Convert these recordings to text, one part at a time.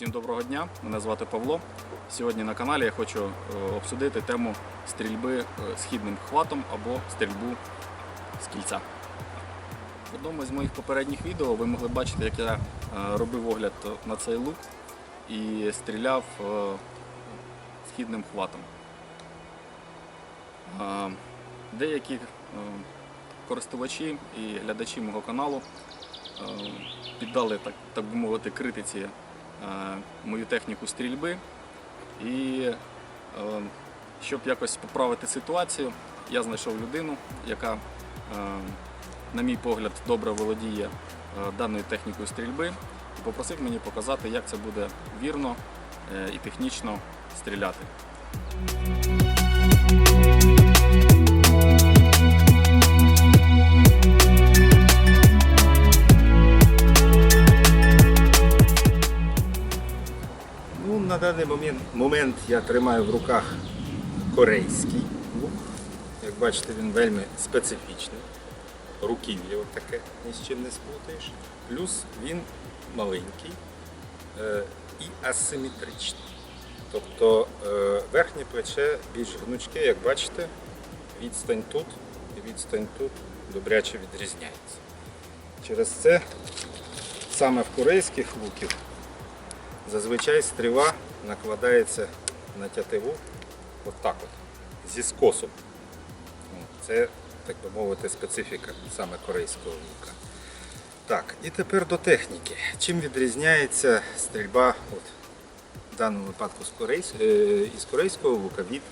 Всім доброго дня, мене звати Павло. Сьогодні на каналі я хочу е, обсудити тему стрільби е, східним хватом або стрільбу з кільця. В одному з моїх попередніх відео ви могли бачити, як я е, робив огляд на цей лук і стріляв східним хватом. Деякі користувачі і глядачі мого каналу піддали, так, так би мовити, критиці мою техніку стрільби. І е, щоб якось поправити ситуацію, я знайшов людину, яка, е, на мій погляд, добре володіє е, даною технікою стрільби і попросив мені показати, як це буде вірно е, і технічно стріляти. На даний момент, момент я тримаю в руках корейський лук. Як бачите, він вельми специфічний. Руків'я таке, ні з чим не сплутаєш. Плюс він маленький е, і асиметричний. Тобто е, верхнє плече більш гнучке, як бачите, відстань тут і відстань тут добряче відрізняється. Через це саме в корейських луків Зазвичай стріла накладається на тятиву отак от, зі скосом. Це, так би мовити, специфіка саме корейського лука. Так, і тепер до техніки. Чим відрізняється стрільба от, в даному випадку з корейсь... е, із корейського лука від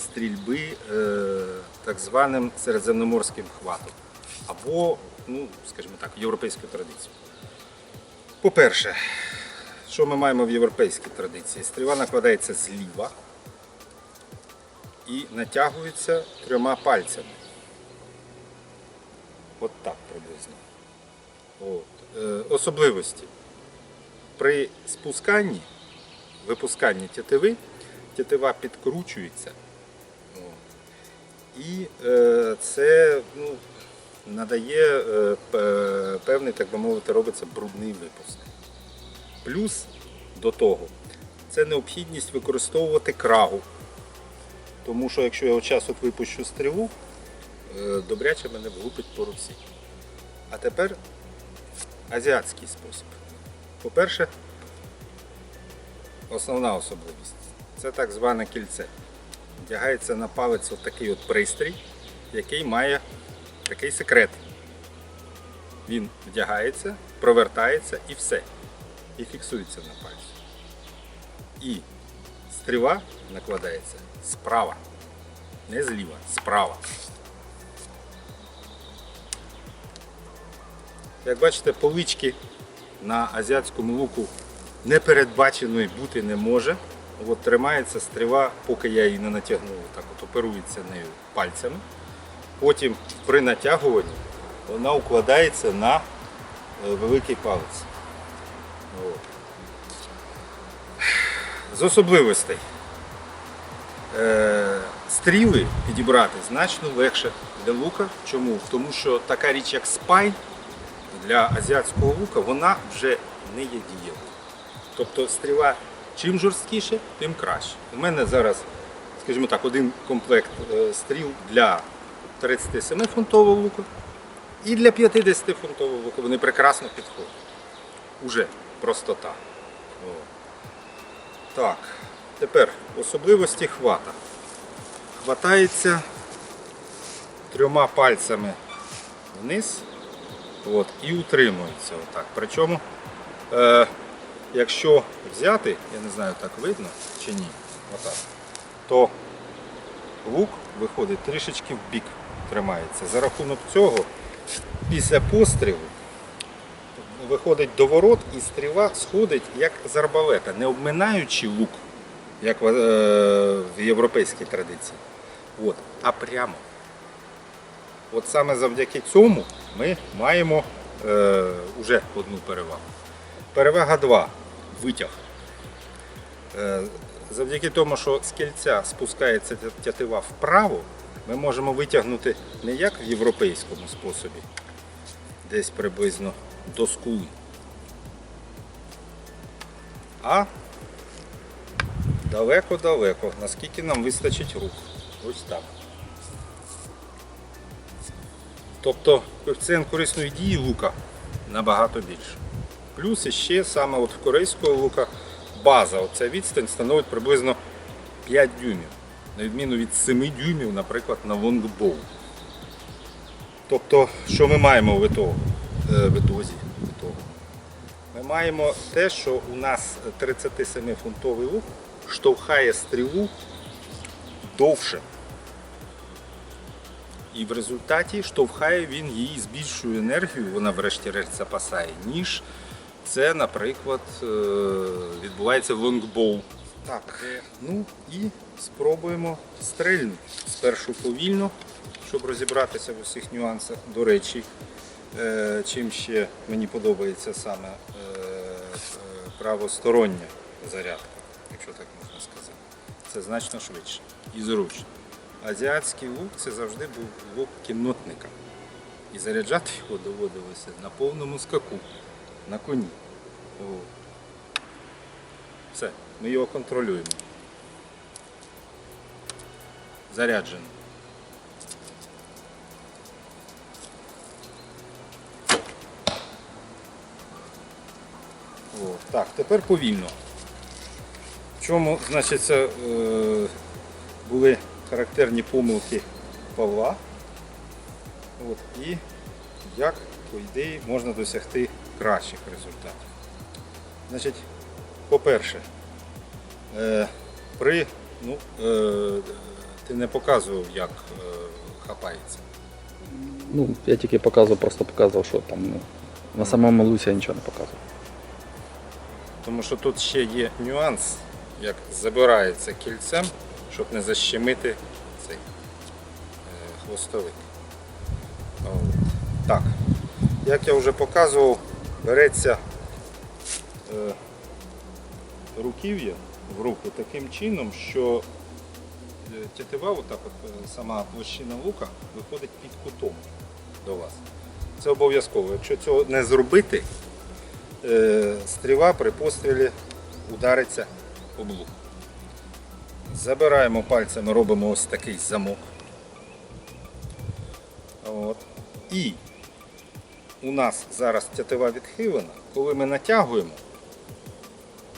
стрільби е, так званим середземноморським хватом або, ну, скажімо так, європейською традицією. По-перше, що ми маємо в європейській традиції? Стріла накладається зліва і натягується трьома пальцями. От так приблизно. От. Е, особливості. При спусканні, випусканні тятиви, тятива підкручується. І е, це ну, надає е, певний, так би мовити, робиться брудний випуск. Плюс до того, це необхідність використовувати крагу. Тому що якщо я час от випущу стрілу, е, добряче мене влупить по руці. А тепер азіатський спосіб. По-перше, основна особливість це так зване кільце. Вдягається на палець от такий от пристрій, який має такий секрет. Він вдягається, провертається і все і фіксується на пальці. І стріла накладається справа. Не зліва, справа. Як бачите, полички на азіатському луку непередбаченої бути не може. От тримається стріла, поки я її не натягнув, так от оперується нею пальцями. Потім при натягуванні вона укладається на е, великий палець. З особливостей. Е, стріли підібрати значно легше для лука. Чому? Тому що така річ, як спай для азіатського лука, вона вже не є дієвою. Тобто стріла чим жорсткіше, тим краще. У мене зараз, скажімо так, один комплект е, стріл для 37-фунтового лука і для 50-фунтового лука. Вони прекрасно підходять. Уже простота. О. Так, тепер особливості хвата. Хватається трьома пальцями вниз от, і утримується отак. Причому, е, якщо взяти, я не знаю, так видно чи ні, отак, то лук виходить трішечки в бік тримається. За рахунок цього, після пострілу виходить до ворот і стріла сходить як з арбалета, не обминаючи лук, як в, е, в європейській традиції, От, а прямо. От саме завдяки цьому ми маємо е, уже одну перевагу. Перевага 2. Витяг. Е, завдяки тому, що з кільця спускається тятива вправо, ми можемо витягнути не як в європейському способі, десь приблизно до скули. а далеко-далеко, наскільки нам вистачить рук. Ось так. Тобто коефіцієнт корисної дії лука набагато більше. Плюс іще саме от в корейського лука база, оця відстань становить приблизно 5 дюймів, на відміну від 7 дюймів, наприклад, на лонгбоу. Тобто, що ми маємо в ітогу? Е, в ітозі? В ітогу? Ми маємо те, що у нас 37-фунтовий лук штовхає стрілу довше. І в результаті штовхає він її з більшою енергією, вона врешті-решт запасає, ніж це, наприклад, е, відбувається в лонгбоу. Так, ну і спробуємо стрельнути. Спершу повільно, щоб розібратися в усіх нюансах. До речі, е, чим ще мені подобається саме е, е, правостороння зарядка, якщо так можна сказати. Це значно швидше і зручно. Азіатський лук це завжди був лук кіннотника. І заряджати його доводилося на повному скаку, на коні. Все, ми його контролюємо. Заряджено. О, так, тепер повільно. В чому, значить, е, були характерні помилки Павла. От, і як, по ідеї, можна досягти кращих результатів. Значить, по-перше, е, при, ну, е, ти не показував, як хапається. Ну, я тільки показував, просто показував, що там ну, на самому лусі я нічого не показував. Тому що тут ще є нюанс, як забирається кільцем, щоб не защемити цей е, хвостовик. От. Так, як я вже показував, береться е, руків'я в руку таким чином, що е, тетива, отак от, е, сама площина лука, виходить під кутом до вас. Це обов'язково. Якщо цього не зробити, стріла при пострілі удариться об лук. Забираємо пальцями, робимо ось такий замок. От. І у нас зараз тятива відхилена, коли ми натягуємо,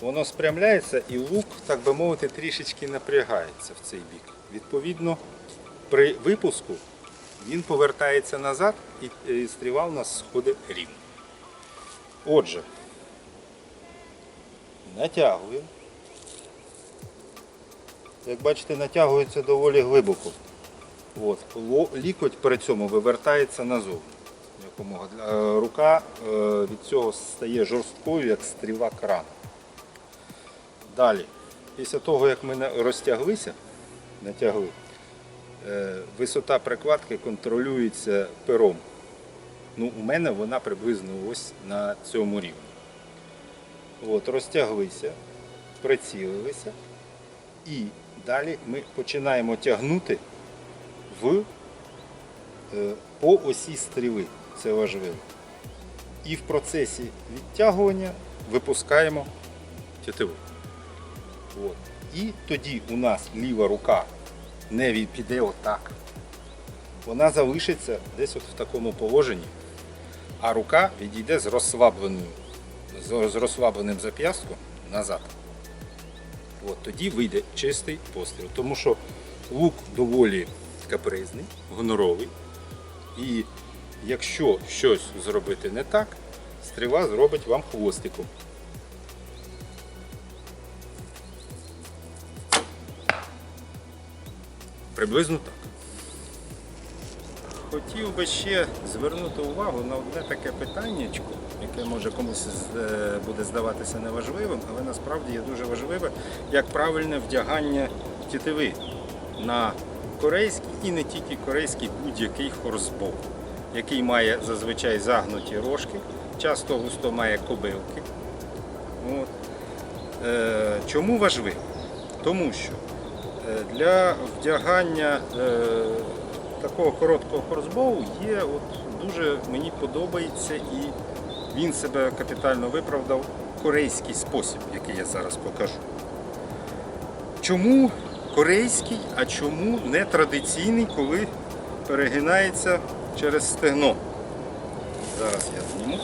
воно спрямляється і лук, так би мовити, трішечки напрягається в цей бік. Відповідно, при випуску він повертається назад і стріла у нас сходить рівно. Отже, натягуємо. Як бачите, натягується доволі глибоко. От. Лікоть при цьому вивертається назовні. Е, Рука е, від цього стає жорсткою, як стріла крана. Далі, після того, як ми розтяглися, натягли, е, висота прикладки контролюється пером. Ну, у мене вона приблизно ось на цьому рівні. От, розтяглися, прицілилися і далі ми починаємо тягнути в, е, по осі стріли. Це важливо. І в процесі відтягування випускаємо тетиву. От. І тоді у нас ліва рука не піде отак. Вона залишиться десь от в такому положенні, а рука відійде з розслабленою, з розслабленим зап'ястком назад. От, тоді вийде чистий постріл. Тому що лук доволі капризний, гоноровий. І якщо щось зробити не так, стріла зробить вам хвостиком. Приблизно так. Хотів би ще звернути увагу на одне таке питаннячко, яке може комусь е, буде здаватися неважливим, але насправді є дуже важливе, як правильне вдягання тітиви на корейський і не тільки корейський будь-який хорсбол, який має зазвичай загнуті рожки, часто густо має кобилки. От. Е, чому важливо? Тому що е, для вдягання е, такого короткого хорсбоу є, от дуже мені подобається і він себе капітально виправдав корейський спосіб, який я зараз покажу. Чому корейський, а чому не традиційний, коли перегинається через стегно? Зараз я зніму.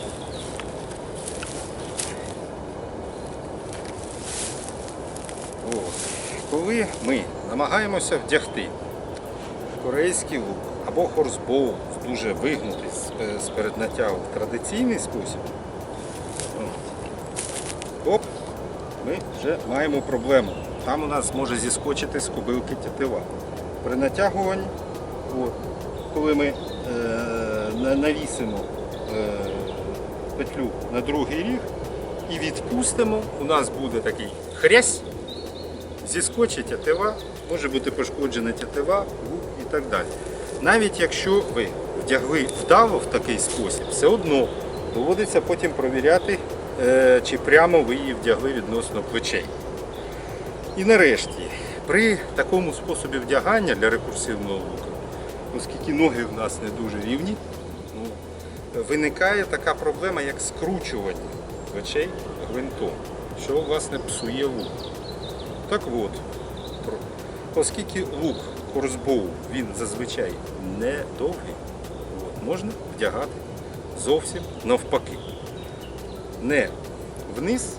Коли ми намагаємося вдягти корейський лук або хорсбоу дуже вигнутий з- з переднатягу в традиційний спосіб, оп, ми вже маємо проблему. Там у нас може зіскочити з кобилки тятива. При натягуванні, от, коли ми е, навісимо е, петлю на другий ріг і відпустимо, у нас буде такий хрясь, зіскочить тятива, може бути пошкоджена тятива, лук так далі. Навіть якщо ви вдягли вдало в такий спосіб, все одно доводиться потім провіряти, е, чи прямо ви її вдягли відносно плечей. І нарешті, при такому способі вдягання для рекурсивного лука, оскільки ноги в нас не дуже рівні, ну, виникає така проблема, як скручування плечей гвинтом, що власне псує лук. Так от, оскільки лук корсбоу він зазвичай не довгий, от, можна вдягати зовсім навпаки. Не вниз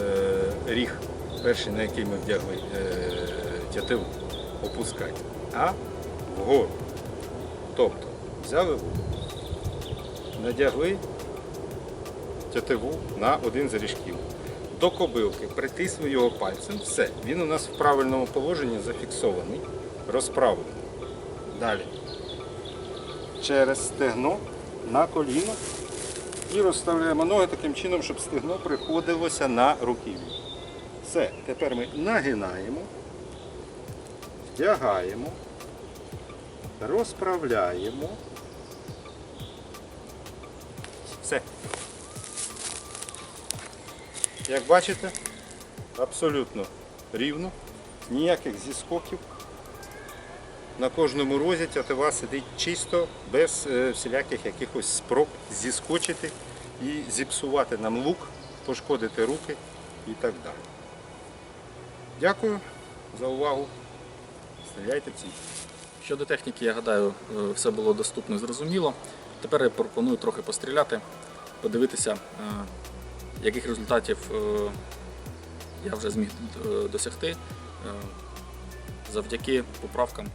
е, ріг, перший, на який ми вдягли е, тятиву, опускати, а вгору. Тобто взяли лук, надягли тятиву на один з ріжків. До кобилки притисли його пальцем, все, він у нас в правильному положенні зафіксований, розправлений. Далі. Через стегно на коліно і розставляємо ноги таким чином, щоб стегно приходилося на руків'я. Все, тепер ми нагинаємо, вдягаємо, розправляємо. Все. Як бачите, абсолютно рівно, ніяких зіскоків. На кожному розі тятива сидить чисто, без е, всіляких якихось спроб зіскочити і зіпсувати нам лук, пошкодити руки і так далі. Дякую за увагу. Стріляйте ціль. Щодо техніки, я гадаю, е, все було доступно і зрозуміло. Тепер я пропоную трохи постріляти, подивитися, е, яких результатів я вже зміг досягти завдяки поправкам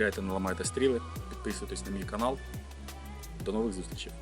Не тіряйте, не ламайте стріли, підписуйтесь на мій канал. До нових зустрічей!